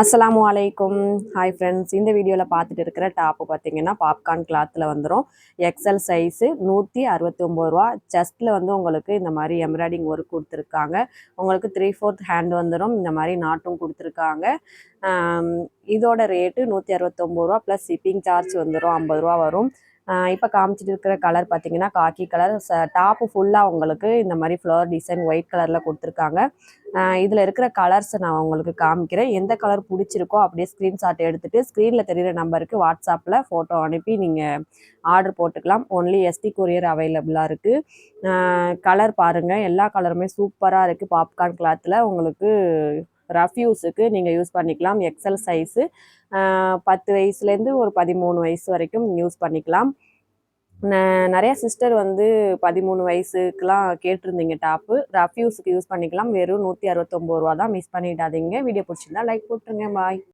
அஸ்ஸலாமு அலைக்கும். Hi friends இந்த வீடியோவில் பார்த்துட்டு இருக்கிற டாப்பு பார்த்தீங்கன்னா பாப்கார்ன் கிளாத்தில் வந்துடும் எக்ஸல் சைஸு நூற்றி அறுபத்தி ஒம்பது ரூபா. செஸ்ட்டில் வந்து உங்களுக்கு இந்த மாதிரி எம்ப்ராய்டிங் ஒர்க் கொடுத்துருக்காங்க. உங்களுக்கு த்ரீ ஃபோர்த் ஹேண்ட் வந்துடும் இந்த மாதிரி நாட்டும் கொடுத்துருக்காங்க. இதோட ரேட்டு நூற்றி அறுபத்தொம்பது ரூபா. ப்ளஸ் ஷிப்பிங் சார்ஜ் வந்துடும் ஐம்பது ரூபா வரும். இப்போ காமிச்சிட்டு இருக்கிற கலர் பார்த்தீங்கன்னா காக்கி கலர் டாப்பு ஃபுல்லாக உங்களுக்கு இந்த மாதிரி ஃப்ளவர் டிசைன் ஒயிட் கலரில் கொடுத்துருக்காங்க. இதில் இருக்கிற கலர்ஸை நான் உங்களுக்கு காமிக்கிறேன். எந்த கலர் பிடிச்சிருக்கோ அப்படியே ஸ்க்ரீன்ஷாட் எடுத்துகிட்டு ஸ்க்ரீனில் தெரிகிற நம்பருக்கு வாட்ஸ்அப்பில் ஃபோட்டோ அனுப்பி நீங்கள் ஆர்டர் போட்டுக்கலாம். ஒன்லி எஸ்டி கொரியர் அவைலபிளாக இருக்குது கலர் பாருங்கள் எல்லா கலருமே சூப்பராக இருக்குது பாப்கார்ன் கிளாத்தில் உங்களுக்கு ரஃப்யூஸுக்கு நீங்கள் யூஸ் பண்ணிக்கலாம். எக்ஸல் சைஸு பத்து வயசுலேருந்து ஒரு பதிமூணு வயசு வரைக்கும் யூஸ் பண்ணிக்கலாம். நிறையா நிறைய சிஸ்டர் வந்து பதிமூணு வயசுக்கெலாம் கேட்டிருந்தீங்க டாப்பு ரஃப்யூஸுக்கு யூஸ் பண்ணிக்கலாம். வெறும் நூற்றி அறுபத்தொம்போது ரூபா தான் மிஸ் பண்ணிடாதீங்க. வீடியோ பிடிச்சிருந்தா லைக் போட்டுருங்க. பாய்